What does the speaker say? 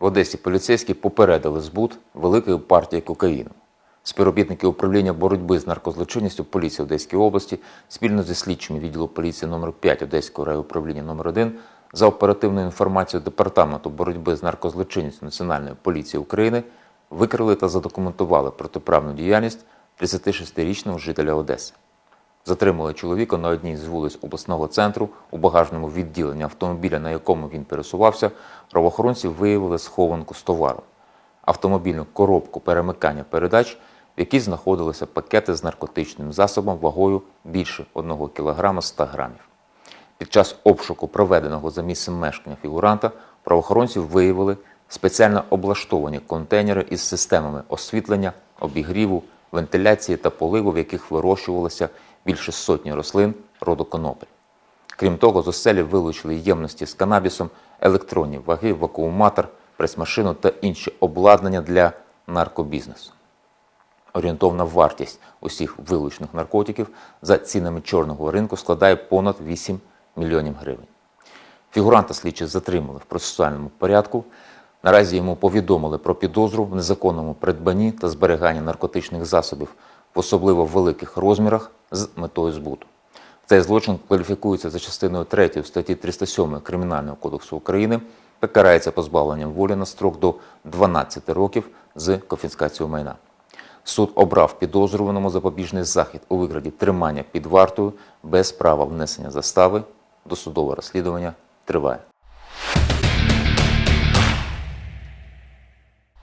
В Одесі поліцейські попередили збут великої партії кокаїну. Співробітники управління боротьби з наркозлочинністю поліції Одеської області спільно зі слідчими відділу поліції номер 5 Одеського райуправління номер 1 за оперативною інформацією Департаменту боротьби з наркозлочинністю Національної поліції України викрили та задокументували протиправну діяльність 36-річного жителя Одеси. Затримали чоловіка на одній з вулиць обласного центру у багажному відділенні автомобіля, на якому він пересувався. Правоохоронці виявили схованку з товару, автомобільну коробку перемикання передач, в якій знаходилися пакети з наркотичним засобом вагою більше 1 кг 100 грамів. Під час обшуку, проведеного за місцем мешкання фігуранта, правоохоронці виявили спеціально облаштовані контейнери із системами освітлення, обігріву, вентиляції та поливу, в яких вирощувалося більше сотні рослин роду конопель. Крім того, з оселі вилучили ємності з канабісом, електронні ваги, вакууматор, прес-машину та інші обладнання для наркобізнесу. Орієнтовна вартість усіх вилучених наркотиків за цінами чорного ринку складає понад 8 мільйонів гривень. Фігуранта слідчі затримали в процесуальному порядку. Наразі йому повідомили про підозру в незаконному придбанні та зберіганні наркотичних засобів в особливо великих розмірах з метою збуту. Цей злочин кваліфікується за частиною 3 статті 307 Кримінального кодексу України та карається позбавленням волі на строк до 12 років з конфіскацією майна. Суд обрав підозрюваному запобіжний захід у вигляді тримання під вартою без права внесення застави. Досудове розслідування триває.